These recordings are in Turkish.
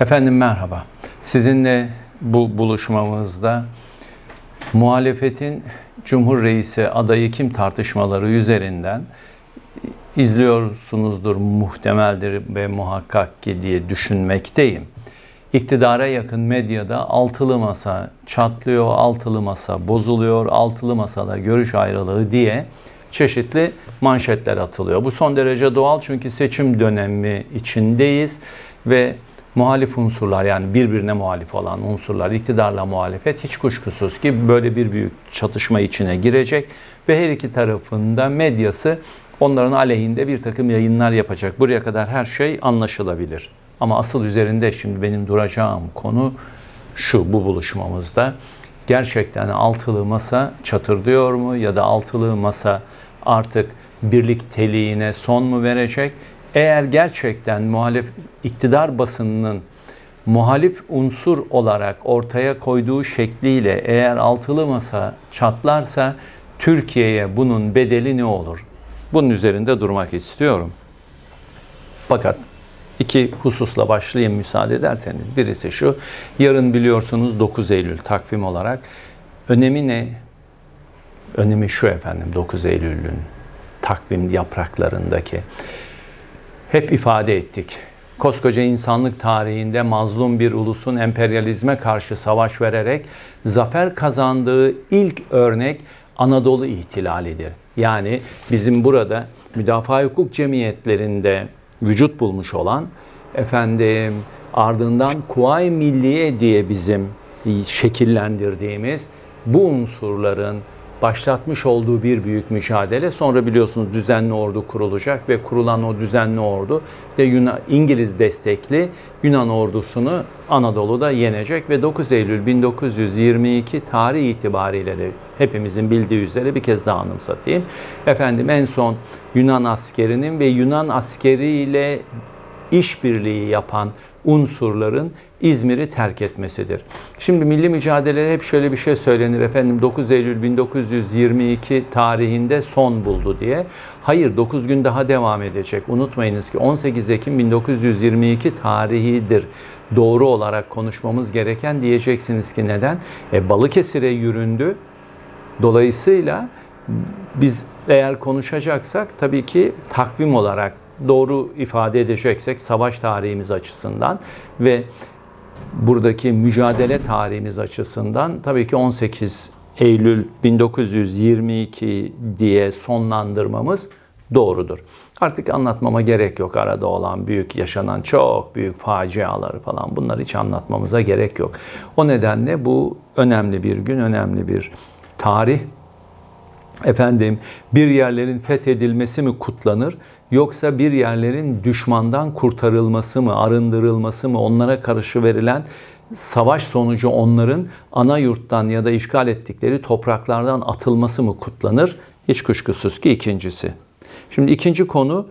Efendim merhaba. Sizinle bu buluşmamızda muhalefetin Cumhur Reisi adayı kim tartışmaları üzerinden izliyorsunuzdur muhtemeldir ve muhakkak ki diye düşünmekteyim. İktidara yakın medyada altılı masa çatlıyor, altılı masa bozuluyor, altılı masada görüş ayrılığı diye çeşitli manşetler atılıyor. Bu son derece doğal çünkü seçim dönemi içindeyiz ve muhalif unsurlar yani birbirine muhalif olan unsurlar, iktidarla muhalefet hiç kuşkusuz ki böyle bir büyük çatışma içine girecek ve her iki tarafında medyası onların aleyhinde bir takım yayınlar yapacak. Buraya kadar her şey anlaşılabilir. Ama asıl üzerinde şimdi benim duracağım konu şu bu buluşmamızda. Gerçekten altılı masa çatırdıyor mu ya da altılı masa artık birlik teliğine son mu verecek? Eğer gerçekten muhalif iktidar basınının muhalif unsur olarak ortaya koyduğu şekliyle eğer altılı masa çatlarsa Türkiye'ye bunun bedeli ne olur? Bunun üzerinde durmak istiyorum. Fakat iki hususla başlayayım müsaade ederseniz. Birisi şu, yarın biliyorsunuz 9 Eylül takvim olarak. Önemi ne? Önemi şu efendim 9 Eylül'ün takvim yapraklarındaki. Hep ifade ettik. Koskoca insanlık tarihinde mazlum bir ulusun emperyalizme karşı savaş vererek zafer kazandığı ilk örnek Anadolu ihtilalidir. Yani bizim burada müdafaa hukuk cemiyetlerinde vücut bulmuş olan efendim ardından Kuvayi Milliye diye bizim şekillendirdiğimiz bu unsurların başlatmış olduğu bir büyük mücadele. Sonra biliyorsunuz düzenli ordu kurulacak ve kurulan o düzenli ordu de Yunan, İngiliz destekli Yunan ordusunu Anadolu'da yenecek ve 9 Eylül 1922 tarih itibariyle de hepimizin bildiği üzere bir kez daha anımsatayım. Efendim en son Yunan askerinin ve Yunan askeriyle işbirliği yapan unsurların İzmir'i terk etmesidir. Şimdi milli mücadelede hep şöyle bir şey söylenir efendim 9 Eylül 1922 tarihinde son buldu diye. Hayır 9 gün daha devam edecek. Unutmayınız ki 18 Ekim 1922 tarihidir. Doğru olarak konuşmamız gereken diyeceksiniz ki neden? E, Balıkesir'e yüründü. Dolayısıyla biz eğer konuşacaksak tabii ki takvim olarak doğru ifade edeceksek savaş tarihimiz açısından ve buradaki mücadele tarihimiz açısından tabii ki 18 Eylül 1922 diye sonlandırmamız doğrudur. Artık anlatmama gerek yok arada olan büyük yaşanan çok büyük faciaları falan bunları hiç anlatmamıza gerek yok. O nedenle bu önemli bir gün, önemli bir tarih. Efendim bir yerlerin fethedilmesi mi kutlanır yoksa bir yerlerin düşmandan kurtarılması mı, arındırılması mı, onlara karşı verilen savaş sonucu onların ana yurttan ya da işgal ettikleri topraklardan atılması mı kutlanır? Hiç kuşkusuz ki ikincisi. Şimdi ikinci konu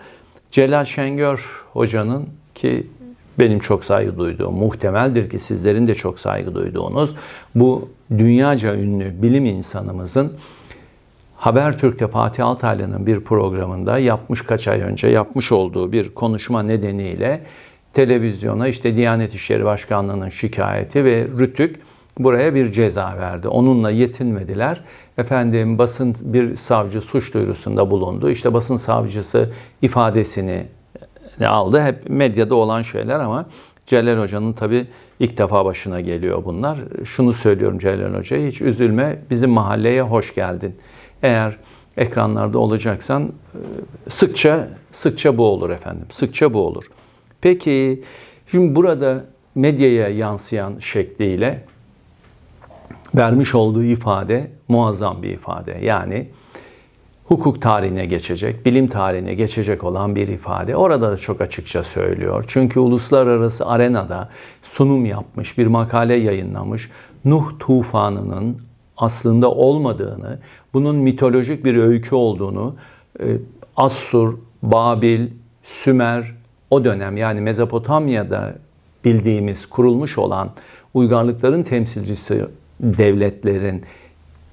Celal Şengör hocanın ki benim çok saygı duyduğum, muhtemeldir ki sizlerin de çok saygı duyduğunuz bu dünyaca ünlü bilim insanımızın Habertürk'te Fatih Altaylı'nın bir programında yapmış kaç ay önce yapmış olduğu bir konuşma nedeniyle televizyona işte Diyanet İşleri Başkanlığı'nın şikayeti ve Rütük buraya bir ceza verdi. Onunla yetinmediler. Efendim basın bir savcı suç duyurusunda bulundu. İşte basın savcısı ifadesini aldı. Hep medyada olan şeyler ama Celal Hoca'nın tabi ilk defa başına geliyor bunlar. Şunu söylüyorum Celal Hoca'ya hiç üzülme bizim mahalleye hoş geldin. Eğer ekranlarda olacaksan e, sıkça sıkça bu olur efendim. Sıkça bu olur. Peki şimdi burada medyaya yansıyan şekliyle vermiş olduğu ifade muazzam bir ifade. Yani hukuk tarihine geçecek, bilim tarihine geçecek olan bir ifade. Orada da çok açıkça söylüyor. Çünkü uluslararası arenada sunum yapmış, bir makale yayınlamış. Nuh tufanının aslında olmadığını, bunun mitolojik bir öykü olduğunu, e, Assur, Babil, Sümer o dönem yani Mezopotamya'da bildiğimiz kurulmuş olan uygarlıkların temsilcisi devletlerin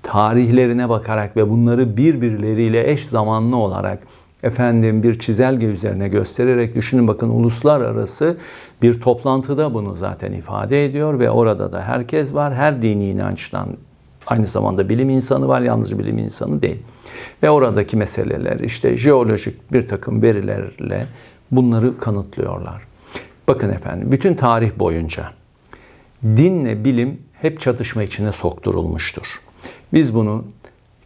tarihlerine bakarak ve bunları birbirleriyle eş zamanlı olarak efendim bir çizelge üzerine göstererek düşünün bakın uluslararası bir toplantıda bunu zaten ifade ediyor ve orada da herkes var. Her dini inançtan aynı zamanda bilim insanı var yalnızca bilim insanı değil. Ve oradaki meseleler işte jeolojik bir takım verilerle bunları kanıtlıyorlar. Bakın efendim bütün tarih boyunca dinle bilim hep çatışma içine sokturulmuştur. Biz bunu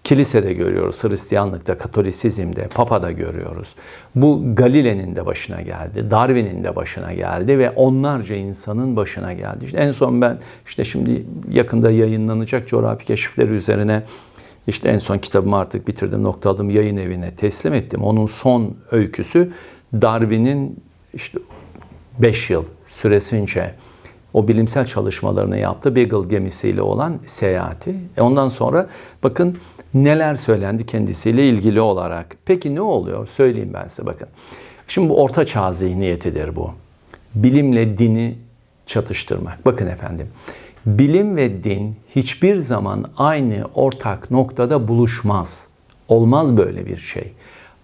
kilisede görüyoruz, Hristiyanlıkta, Katolisizmde, Papa'da görüyoruz. Bu Galile'nin de başına geldi, Darwin'in de başına geldi ve onlarca insanın başına geldi. İşte en son ben işte şimdi yakında yayınlanacak coğrafi keşifleri üzerine işte en son kitabımı artık bitirdim, noktaladım yayın evine teslim ettim. Onun son öyküsü Darwin'in işte 5 yıl süresince o bilimsel çalışmalarını yaptı. Beagle gemisiyle olan seyahati. E ondan sonra bakın neler söylendi kendisiyle ilgili olarak. Peki ne oluyor? Söyleyeyim ben size bakın. Şimdi bu orta çağ zihniyetidir bu. Bilimle dini çatıştırmak. Bakın efendim. Bilim ve din hiçbir zaman aynı ortak noktada buluşmaz. Olmaz böyle bir şey.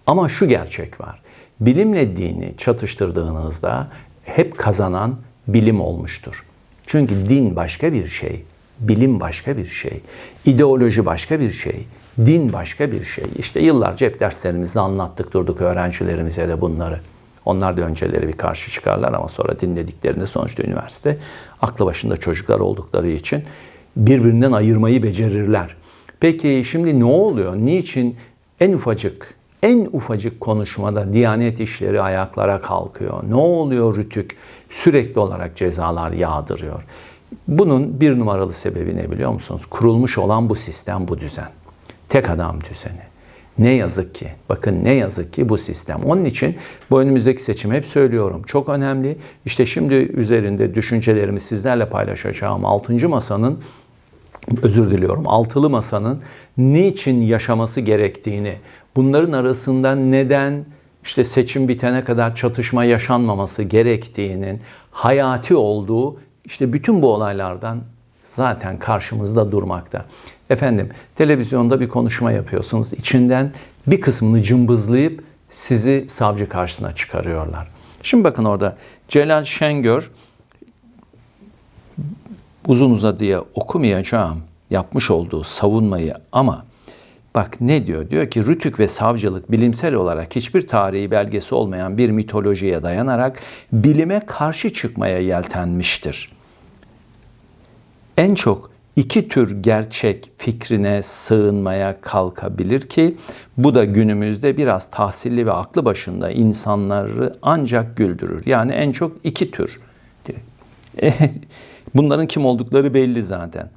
Ama şu gerçek var. Bilimle dini çatıştırdığınızda hep kazanan bilim olmuştur. Çünkü din başka bir şey, bilim başka bir şey, ideoloji başka bir şey, din başka bir şey. İşte yıllarca hep derslerimizde anlattık durduk öğrencilerimize de bunları. Onlar da önceleri bir karşı çıkarlar ama sonra dinlediklerinde sonuçta üniversite aklı başında çocuklar oldukları için birbirinden ayırmayı becerirler. Peki şimdi ne oluyor? Niçin en ufacık en ufacık konuşmada Diyanet işleri ayaklara kalkıyor. Ne oluyor Rütük? Sürekli olarak cezalar yağdırıyor. Bunun bir numaralı sebebi ne biliyor musunuz? Kurulmuş olan bu sistem, bu düzen. Tek adam düzeni. Ne yazık ki, bakın ne yazık ki bu sistem. Onun için bu önümüzdeki seçim hep söylüyorum. Çok önemli. İşte şimdi üzerinde düşüncelerimi sizlerle paylaşacağım. Altıncı masanın özür diliyorum. Altılı masanın niçin yaşaması gerektiğini, bunların arasında neden işte seçim bitene kadar çatışma yaşanmaması gerektiğinin hayati olduğu işte bütün bu olaylardan zaten karşımızda durmakta. Efendim televizyonda bir konuşma yapıyorsunuz. İçinden bir kısmını cımbızlayıp sizi savcı karşısına çıkarıyorlar. Şimdi bakın orada Celal Şengör uzun uzadıya okumayacağım yapmış olduğu savunmayı ama bak ne diyor? Diyor ki Rütük ve savcılık bilimsel olarak hiçbir tarihi belgesi olmayan bir mitolojiye dayanarak bilime karşı çıkmaya yeltenmiştir. En çok iki tür gerçek fikrine sığınmaya kalkabilir ki bu da günümüzde biraz tahsilli ve aklı başında insanları ancak güldürür. Yani en çok iki tür. Bunların kim oldukları belli zaten.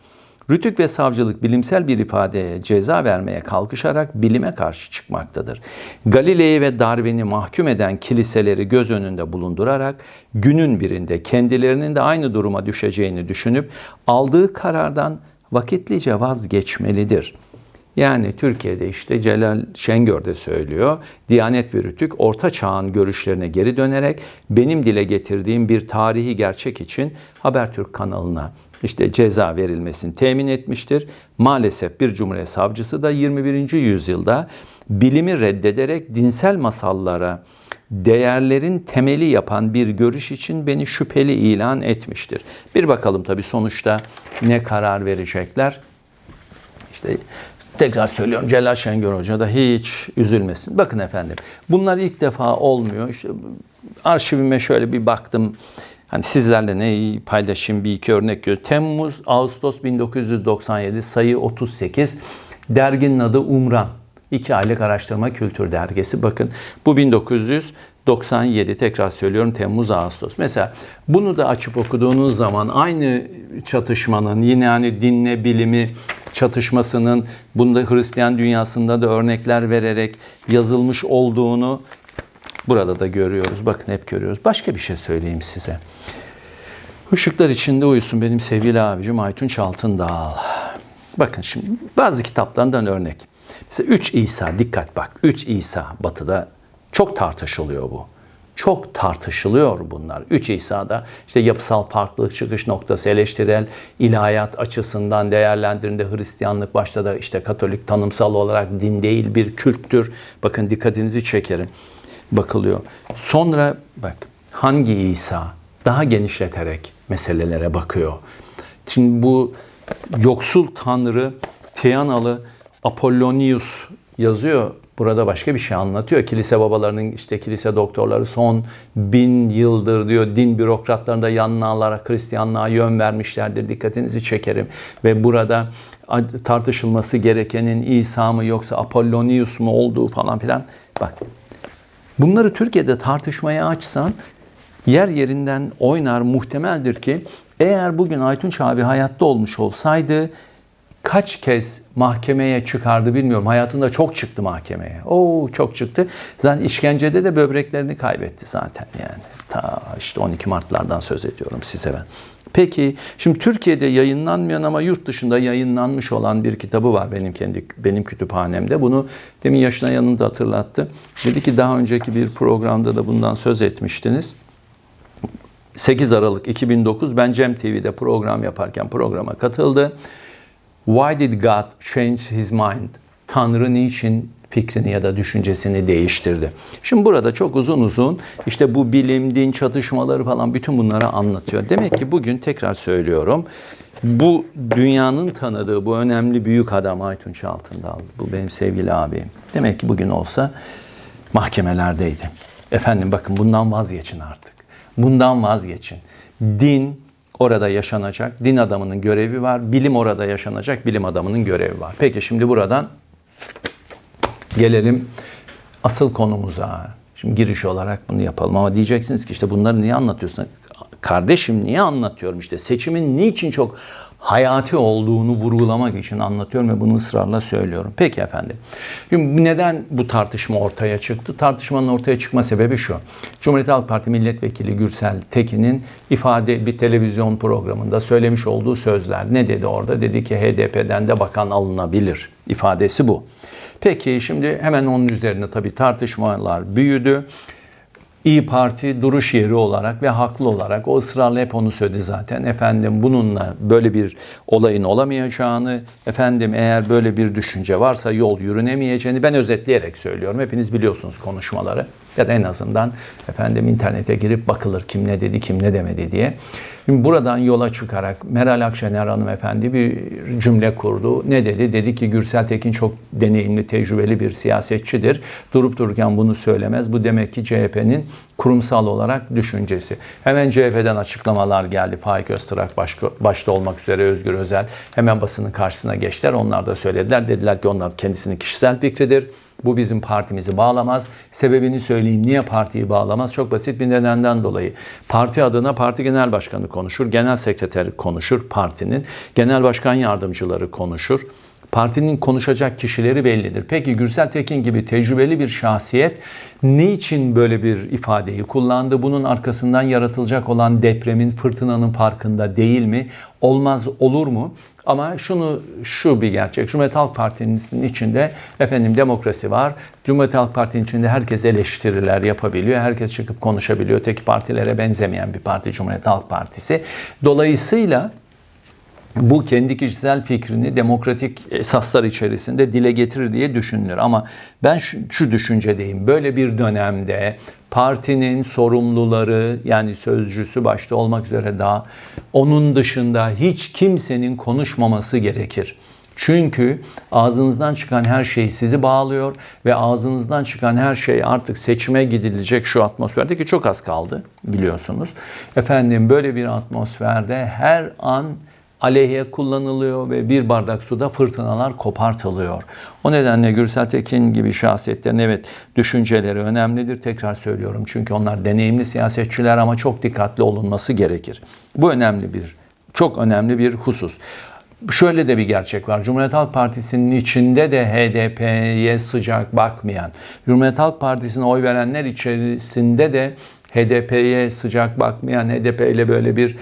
Rütük ve savcılık bilimsel bir ifadeye ceza vermeye kalkışarak bilime karşı çıkmaktadır. Galile'yi ve Darwin'i mahkum eden kiliseleri göz önünde bulundurarak günün birinde kendilerinin de aynı duruma düşeceğini düşünüp aldığı karardan vakitlice vazgeçmelidir.'' Yani Türkiye'de işte Celal Şengör de söylüyor. Diyanet ve Rütük Orta Çağ'ın görüşlerine geri dönerek benim dile getirdiğim bir tarihi gerçek için Habertürk kanalına işte ceza verilmesini temin etmiştir. Maalesef bir cumhuriyet savcısı da 21. yüzyılda bilimi reddederek dinsel masallara değerlerin temeli yapan bir görüş için beni şüpheli ilan etmiştir. Bir bakalım tabii sonuçta ne karar verecekler. İşte tekrar söylüyorum Celal Şengör Hoca da hiç üzülmesin. Bakın efendim bunlar ilk defa olmuyor. İşte arşivime şöyle bir baktım. Hani sizlerle ne paylaşayım bir iki örnek gör. Temmuz, Ağustos 1997 sayı 38. Derginin adı Umran. İki aylık araştırma kültür dergisi. Bakın bu 1997 tekrar söylüyorum Temmuz Ağustos. Mesela bunu da açıp okuduğunuz zaman aynı çatışmanın yine hani dinle bilimi çatışmasının bunda Hristiyan dünyasında da örnekler vererek yazılmış olduğunu burada da görüyoruz. Bakın hep görüyoruz. Başka bir şey söyleyeyim size. Işıklar içinde uyusun benim sevgili abicim Aytunç Altındağ. Bakın şimdi bazı kitaplarından örnek. Mesela 3 İsa dikkat bak 3 İsa batıda çok tartışılıyor bu. Çok tartışılıyor bunlar. Üç İsa'da işte yapısal farklılık çıkış noktası eleştirel ilahiyat açısından değerlendirinde Hristiyanlık başta da işte Katolik tanımsal olarak din değil bir külttür. Bakın dikkatinizi çekerim. Bakılıyor. Sonra bak hangi İsa daha genişleterek meselelere bakıyor. Şimdi bu yoksul tanrı Tianalı Apollonius yazıyor. Burada başka bir şey anlatıyor. Kilise babalarının işte kilise doktorları son bin yıldır diyor din bürokratlarında yanına alarak Hristiyanlığa yön vermişlerdir. Dikkatinizi çekerim. Ve burada tartışılması gerekenin İsa mı yoksa Apollonius mu olduğu falan filan. Bak bunları Türkiye'de tartışmaya açsan yer yerinden oynar muhtemeldir ki eğer bugün Aytunç abi hayatta olmuş olsaydı kaç kez mahkemeye çıkardı bilmiyorum. Hayatında çok çıktı mahkemeye. Oo çok çıktı. Zaten işkencede de böbreklerini kaybetti zaten yani. Ta işte 12 Mart'lardan söz ediyorum size ben. Peki şimdi Türkiye'de yayınlanmayan ama yurt dışında yayınlanmış olan bir kitabı var benim kendi benim kütüphanemde. Bunu demin yaşına yanında hatırlattı. Dedi ki daha önceki bir programda da bundan söz etmiştiniz. 8 Aralık 2009 ben Cem TV'de program yaparken programa katıldı. Why did God change his mind? Tanrı niçin fikrini ya da düşüncesini değiştirdi? Şimdi burada çok uzun uzun işte bu bilim, din çatışmaları falan bütün bunları anlatıyor. Demek ki bugün tekrar söylüyorum. Bu dünyanın tanıdığı bu önemli büyük adam Aytunç Altındal. Bu benim sevgili abim. Demek ki bugün olsa mahkemelerdeydi. Efendim bakın bundan vazgeçin artık. Bundan vazgeçin. Din orada yaşanacak. Din adamının görevi var. Bilim orada yaşanacak. Bilim adamının görevi var. Peki şimdi buradan gelelim asıl konumuza. Şimdi giriş olarak bunu yapalım ama diyeceksiniz ki işte bunları niye anlatıyorsun? Kardeşim niye anlatıyorum işte seçimin niçin çok hayati olduğunu vurgulamak için anlatıyorum ve bunu ısrarla söylüyorum. Peki efendim. Şimdi neden bu tartışma ortaya çıktı? Tartışmanın ortaya çıkma sebebi şu. Cumhuriyet Halk Parti Milletvekili Gürsel Tekin'in ifade bir televizyon programında söylemiş olduğu sözler. Ne dedi orada? Dedi ki HDP'den de bakan alınabilir. İfadesi bu. Peki şimdi hemen onun üzerine tabii tartışmalar büyüdü. İyi Parti duruş yeri olarak ve haklı olarak o ısrarla hep onu söyledi zaten. Efendim bununla böyle bir olayın olamayacağını, efendim eğer böyle bir düşünce varsa yol yürünemeyeceğini ben özetleyerek söylüyorum. Hepiniz biliyorsunuz konuşmaları da en azından efendim internete girip bakılır kim ne dedi kim ne demedi diye. Şimdi buradan yola çıkarak Meral Akşener hanımefendi bir cümle kurdu. Ne dedi? Dedi ki Gürsel Tekin çok deneyimli, tecrübeli bir siyasetçidir. Durup dururken bunu söylemez. Bu demek ki CHP'nin kurumsal olarak düşüncesi. Hemen CHP'den açıklamalar geldi. Faik Öztürk başka, başta olmak üzere Özgür Özel hemen basının karşısına geçtiler. Onlar da söylediler. Dediler ki onlar kendisinin kişisel fikridir. Bu bizim partimizi bağlamaz. Sebebini söyleyeyim. Niye partiyi bağlamaz? Çok basit bir nedenden dolayı. Parti adına parti genel başkanı konuşur, genel sekreter konuşur partinin, genel başkan yardımcıları konuşur. Partinin konuşacak kişileri bellidir. Peki Gürsel Tekin gibi tecrübeli bir şahsiyet niçin böyle bir ifadeyi kullandı? Bunun arkasından yaratılacak olan depremin, fırtınanın farkında değil mi? Olmaz olur mu? Ama şunu şu bir gerçek. Cumhuriyet Halk Partisi'nin içinde efendim demokrasi var. Cumhuriyet Halk Partisi'nin içinde herkes eleştiriler yapabiliyor. Herkes çıkıp konuşabiliyor. Tek partilere benzemeyen bir parti Cumhuriyet Halk Partisi. Dolayısıyla bu kendi kişisel fikrini demokratik esaslar içerisinde dile getirir diye düşünülür. Ama ben şu, şu düşüncedeyim. Böyle bir dönemde partinin sorumluları yani sözcüsü başta olmak üzere daha onun dışında hiç kimsenin konuşmaması gerekir. Çünkü ağzınızdan çıkan her şey sizi bağlıyor ve ağzınızdan çıkan her şey artık seçime gidilecek şu atmosferde ki çok az kaldı biliyorsunuz. Efendim böyle bir atmosferde her an aleyhe kullanılıyor ve bir bardak suda fırtınalar kopartılıyor. O nedenle Gürsel Tekin gibi şahsiyetlerin evet düşünceleri önemlidir. Tekrar söylüyorum çünkü onlar deneyimli siyasetçiler ama çok dikkatli olunması gerekir. Bu önemli bir, çok önemli bir husus. Şöyle de bir gerçek var. Cumhuriyet Halk Partisi'nin içinde de HDP'ye sıcak bakmayan, Cumhuriyet Halk Partisi'ne oy verenler içerisinde de HDP'ye sıcak bakmayan, HDP ile böyle bir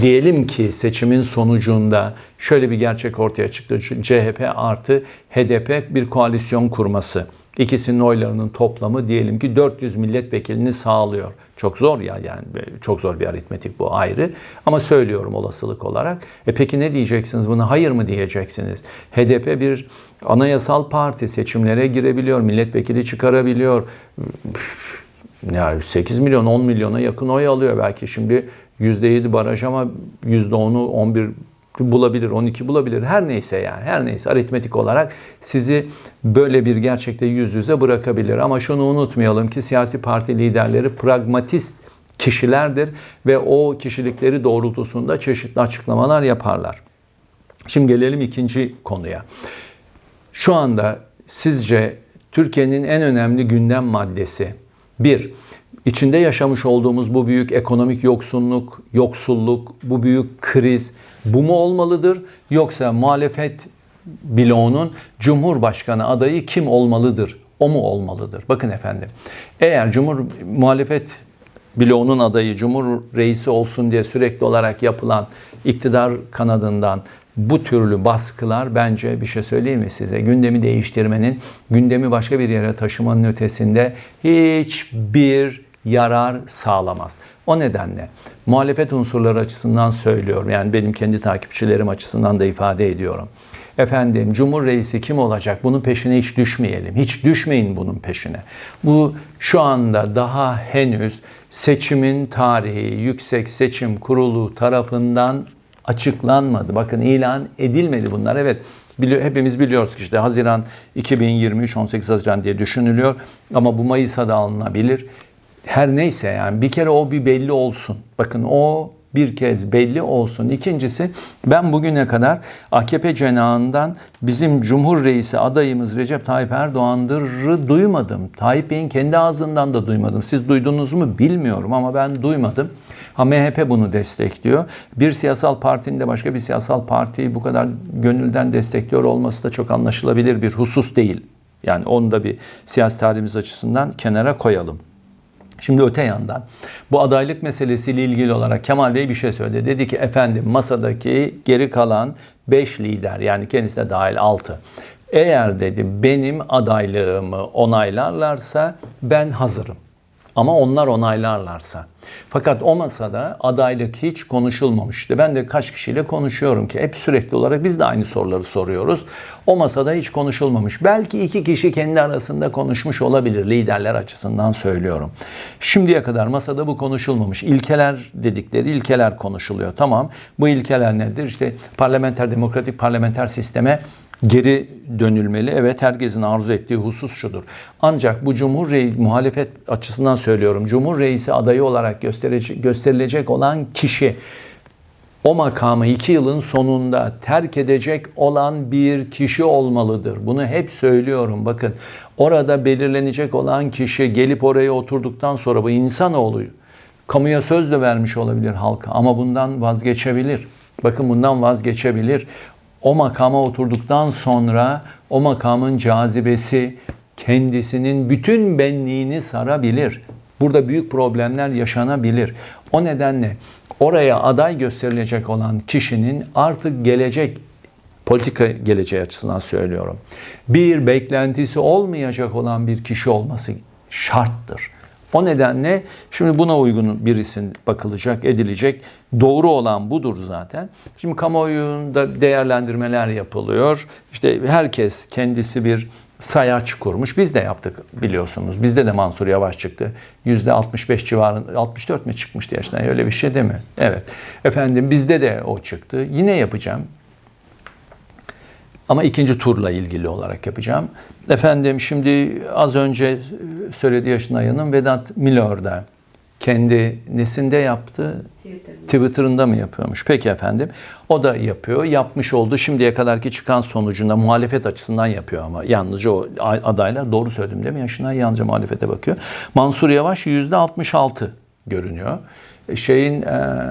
diyelim ki seçimin sonucunda şöyle bir gerçek ortaya çıktı. CHP artı HDP bir koalisyon kurması İkisinin oylarının toplamı diyelim ki 400 milletvekilini sağlıyor. Çok zor ya yani çok zor bir aritmetik bu ayrı. Ama söylüyorum olasılık olarak. E peki ne diyeceksiniz buna? Hayır mı diyeceksiniz? HDP bir anayasal parti seçimlere girebiliyor, milletvekili çıkarabiliyor. Yani 8 milyon 10 milyona yakın oy alıyor belki şimdi %7 baraj ama %10'u 11 bulabilir, 12 bulabilir. Her neyse yani her neyse aritmetik olarak sizi böyle bir gerçekte yüz yüze bırakabilir. Ama şunu unutmayalım ki siyasi parti liderleri pragmatist kişilerdir ve o kişilikleri doğrultusunda çeşitli açıklamalar yaparlar. Şimdi gelelim ikinci konuya. Şu anda sizce Türkiye'nin en önemli gündem maddesi bir, içinde yaşamış olduğumuz bu büyük ekonomik yoksunluk, yoksulluk, bu büyük kriz bu mu olmalıdır? Yoksa muhalefet bloğunun Cumhurbaşkanı adayı kim olmalıdır? O mu olmalıdır? Bakın efendim. Eğer Cumhur muhalefet bloğunun adayı Cumhur reisi olsun diye sürekli olarak yapılan iktidar kanadından bu türlü baskılar bence bir şey söyleyeyim mi size? Gündemi değiştirmenin, gündemi başka bir yere taşımanın ötesinde hiçbir yarar sağlamaz. O nedenle muhalefet unsurları açısından söylüyorum. Yani benim kendi takipçilerim açısından da ifade ediyorum. Efendim Cumhur Reisi kim olacak? Bunun peşine hiç düşmeyelim. Hiç düşmeyin bunun peşine. Bu şu anda daha henüz seçimin tarihi Yüksek Seçim Kurulu tarafından açıklanmadı. Bakın ilan edilmedi bunlar. Evet Bili hepimiz biliyoruz ki işte Haziran 2023 18 Haziran diye düşünülüyor ama bu Mayıs'a da alınabilir. Her neyse yani bir kere o bir belli olsun. Bakın o bir kez belli olsun. İkincisi ben bugüne kadar AKP cenahından bizim Cumhur Reisi adayımız Recep Tayyip Erdoğan'dır'ı duymadım. Tayyip Bey'in kendi ağzından da duymadım. Siz duydunuz mu bilmiyorum ama ben duymadım. Ha MHP bunu destekliyor. Bir siyasal partinin de başka bir siyasal partiyi bu kadar gönülden destekliyor olması da çok anlaşılabilir bir husus değil. Yani onu da bir siyasi tarihimiz açısından kenara koyalım. Şimdi öte yandan bu adaylık meselesiyle ilgili olarak Kemal Bey bir şey söyledi. Dedi ki efendim masadaki geri kalan 5 lider yani kendisine dahil 6. Eğer dedi benim adaylığımı onaylarlarsa ben hazırım. Ama onlar onaylarlarsa. Fakat o masada adaylık hiç konuşulmamıştı. Ben de kaç kişiyle konuşuyorum ki hep sürekli olarak biz de aynı soruları soruyoruz. O masada hiç konuşulmamış. Belki iki kişi kendi arasında konuşmuş olabilir liderler açısından söylüyorum. Şimdiye kadar masada bu konuşulmamış. İlkeler dedikleri ilkeler konuşuluyor. Tamam bu ilkeler nedir? İşte parlamenter demokratik parlamenter sisteme geri dönülmeli. Evet herkesin arzu ettiği husus şudur. Ancak bu Cumhur Reisi, muhalefet açısından söylüyorum. Cumhur Reisi adayı olarak gösterilecek olan kişi o makamı iki yılın sonunda terk edecek olan bir kişi olmalıdır. Bunu hep söylüyorum. Bakın orada belirlenecek olan kişi gelip oraya oturduktan sonra bu insanoğlu kamuya söz de vermiş olabilir halka ama bundan vazgeçebilir. Bakın bundan vazgeçebilir o makama oturduktan sonra o makamın cazibesi kendisinin bütün benliğini sarabilir. Burada büyük problemler yaşanabilir. O nedenle oraya aday gösterilecek olan kişinin artık gelecek politika geleceği açısından söylüyorum. Bir beklentisi olmayacak olan bir kişi olması şarttır. O nedenle şimdi buna uygun birisin bakılacak, edilecek. Doğru olan budur zaten. Şimdi kamuoyunda değerlendirmeler yapılıyor. İşte herkes kendisi bir sayaç kurmuş. Biz de yaptık biliyorsunuz. Bizde de Mansur Yavaş çıktı. %65 civarında, 64 mi çıkmıştı yaşından? Öyle bir şey değil mi? Evet. Efendim bizde de o çıktı. Yine yapacağım. Ama ikinci turla ilgili olarak yapacağım. Efendim şimdi az önce söyledi yaşın ayının Vedat Milor'da kendi nesinde yaptı? Twitter'ında. Twitter'ında mı yapıyormuş? Peki efendim. O da yapıyor. Yapmış oldu. Şimdiye kadarki çıkan sonucunda muhalefet açısından yapıyor ama yalnızca o adaylar doğru söyledim değil mi? Yaşına yalnızca muhalefete bakıyor. Mansur Yavaş %66 görünüyor. E, şeyin e,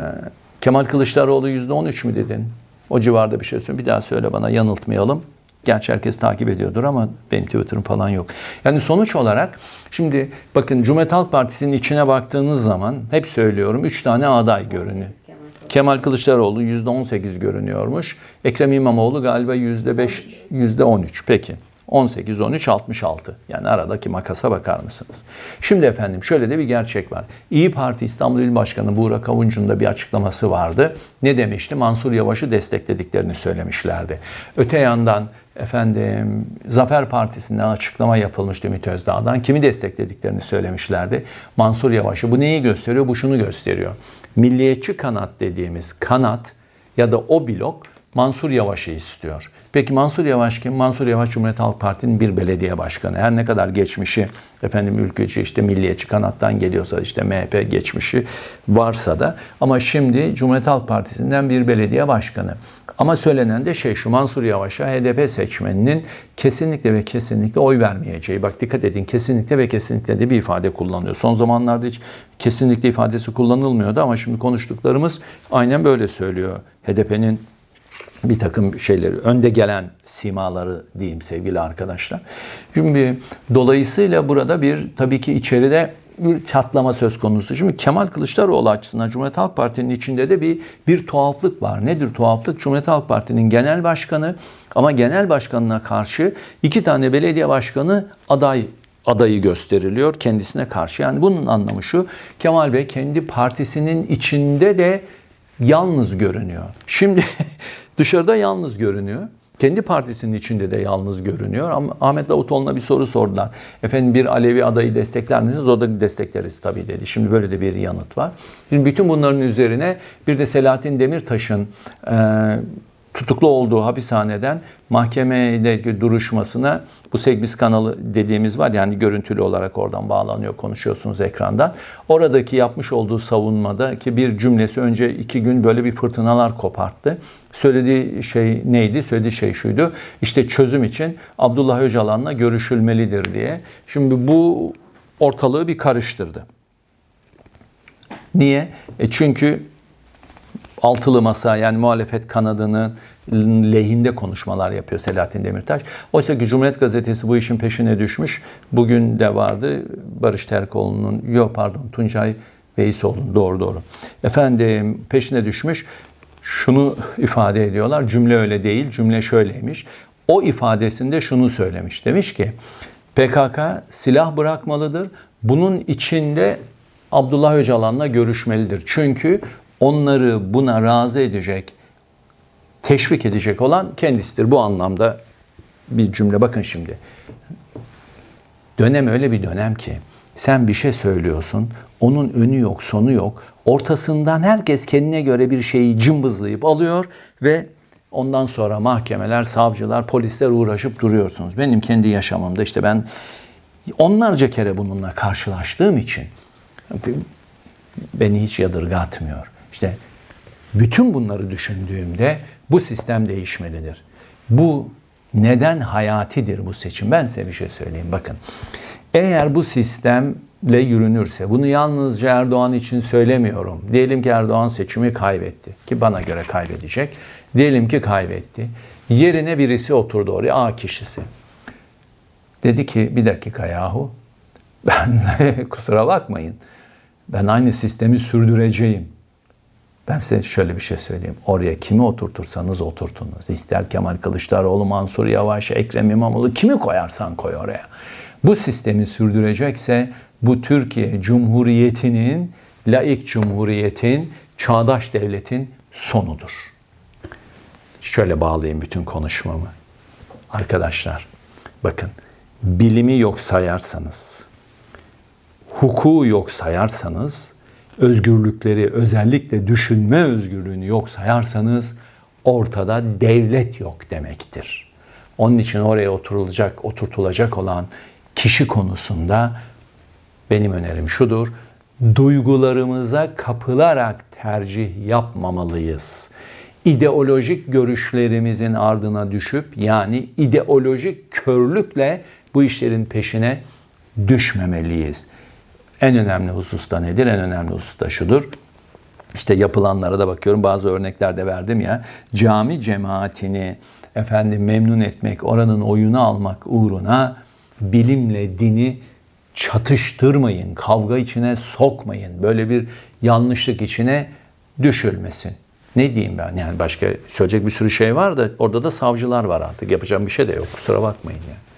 Kemal Kılıçdaroğlu %13 mü dedin? O civarda bir şey söylüyorum. Bir daha söyle bana yanıltmayalım. Gerçi herkes takip ediyordur ama benim Twitter'ım falan yok. Yani sonuç olarak şimdi bakın Cumhuriyet Halk Partisi'nin içine baktığınız zaman hep söylüyorum 3 tane aday görünüyor. Kemal Kılıçdaroğlu %18 görünüyormuş. Ekrem İmamoğlu galiba %5, %13. Peki. 18, 13, 66. Yani aradaki makasa bakar mısınız? Şimdi efendim şöyle de bir gerçek var. İyi Parti İstanbul İl Başkanı Buğra Kavuncu'nun da bir açıklaması vardı. Ne demişti? Mansur Yavaş'ı desteklediklerini söylemişlerdi. Öte yandan efendim Zafer Partisi'nden açıklama yapılmıştı Ümit Özdağ'dan. Kimi desteklediklerini söylemişlerdi. Mansur Yavaş'ı. Bu neyi gösteriyor? Bu şunu gösteriyor. Milliyetçi kanat dediğimiz kanat ya da o blok Mansur Yavaş'ı istiyor. Peki Mansur Yavaş kim? Mansur Yavaş Cumhuriyet Halk Parti'nin bir belediye başkanı. Her ne kadar geçmişi efendim ülkücü işte milliyetçi kanattan geliyorsa işte MHP geçmişi varsa da ama şimdi Cumhuriyet Halk Partisi'nden bir belediye başkanı. Ama söylenen de şey şu Mansur Yavaş'a HDP seçmeninin kesinlikle ve kesinlikle oy vermeyeceği. Bak dikkat edin kesinlikle ve kesinlikle de bir ifade kullanıyor. Son zamanlarda hiç kesinlikle ifadesi kullanılmıyordu ama şimdi konuştuklarımız aynen böyle söylüyor. HDP'nin bir takım şeyleri, önde gelen simaları diyeyim sevgili arkadaşlar. Şimdi dolayısıyla burada bir tabii ki içeride bir çatlama söz konusu. Şimdi Kemal Kılıçdaroğlu açısından Cumhuriyet Halk Parti'nin içinde de bir bir tuhaflık var. Nedir tuhaflık? Cumhuriyet Halk Parti'nin genel başkanı ama genel başkanına karşı iki tane belediye başkanı aday adayı gösteriliyor kendisine karşı. Yani bunun anlamı şu. Kemal Bey kendi partisinin içinde de yalnız görünüyor. Şimdi dışarıda yalnız görünüyor. Kendi partisinin içinde de yalnız görünüyor. Ama Ahmet Davutoğlu'na bir soru sordular. Efendim bir Alevi adayı destekler misiniz? O da destekleriz tabii dedi. Şimdi böyle de bir yanıt var. Şimdi bütün bunların üzerine bir de Selahattin Demirtaş'ın e, tutuklu olduğu hapishaneden mahkemedeki duruşmasına bu Segbis kanalı dediğimiz var yani görüntülü olarak oradan bağlanıyor konuşuyorsunuz ekrandan. Oradaki yapmış olduğu savunmada ki bir cümlesi önce iki gün böyle bir fırtınalar koparttı. Söylediği şey neydi? Söylediği şey şuydu. İşte çözüm için Abdullah Öcalan'la görüşülmelidir diye. Şimdi bu ortalığı bir karıştırdı. Niye? E çünkü altılı masa yani muhalefet kanadının lehinde konuşmalar yapıyor Selahattin Demirtaş. Oysa ki Cumhuriyet Gazetesi bu işin peşine düşmüş. Bugün de vardı Barış Terkoğlu'nun, yok pardon Tuncay Veysoğlu'nun doğru doğru. Efendim peşine düşmüş. Şunu ifade ediyorlar. Cümle öyle değil. Cümle şöyleymiş. O ifadesinde şunu söylemiş. Demiş ki PKK silah bırakmalıdır. Bunun içinde Abdullah Öcalan'la görüşmelidir. Çünkü onları buna razı edecek, teşvik edecek olan kendisidir. Bu anlamda bir cümle. Bakın şimdi. Dönem öyle bir dönem ki sen bir şey söylüyorsun, onun önü yok, sonu yok. Ortasından herkes kendine göre bir şeyi cımbızlayıp alıyor ve ondan sonra mahkemeler, savcılar, polisler uğraşıp duruyorsunuz. Benim kendi yaşamımda işte ben onlarca kere bununla karşılaştığım için beni hiç yadırgatmıyor. İşte bütün bunları düşündüğümde bu sistem değişmelidir. Bu neden hayatidir bu seçim? Ben size bir şey söyleyeyim. Bakın. Eğer bu sistemle yürünürse, bunu yalnızca Erdoğan için söylemiyorum. Diyelim ki Erdoğan seçimi kaybetti. Ki bana göre kaybedecek. Diyelim ki kaybetti. Yerine birisi oturdu oraya, A kişisi. Dedi ki bir dakika yahu. Ben kusura bakmayın. Ben aynı sistemi sürdüreceğim. Ben size şöyle bir şey söyleyeyim. Oraya kimi oturtursanız oturtunuz. İster Kemal Kılıçdaroğlu, Mansur Yavaş, Ekrem İmamoğlu kimi koyarsan koy oraya. Bu sistemi sürdürecekse bu Türkiye Cumhuriyeti'nin, laik cumhuriyetin, çağdaş devletin sonudur. Şöyle bağlayayım bütün konuşmamı. Arkadaşlar bakın bilimi yok sayarsanız, hukuku yok sayarsanız özgürlükleri özellikle düşünme özgürlüğünü yok sayarsanız ortada devlet yok demektir. Onun için oraya oturulacak, oturtulacak olan kişi konusunda benim önerim şudur. Duygularımıza kapılarak tercih yapmamalıyız. İdeolojik görüşlerimizin ardına düşüp yani ideolojik körlükle bu işlerin peşine düşmemeliyiz. En önemli husus da nedir? En önemli husus da şudur. İşte yapılanlara da bakıyorum. Bazı örnekler de verdim ya. Cami cemaatini efendim memnun etmek, oranın oyunu almak uğruna bilimle dini çatıştırmayın, kavga içine sokmayın. Böyle bir yanlışlık içine düşülmesin. Ne diyeyim ben? Yani başka söyleyecek bir sürü şey var da orada da savcılar var artık. Yapacağım bir şey de yok. Kusura bakmayın yani.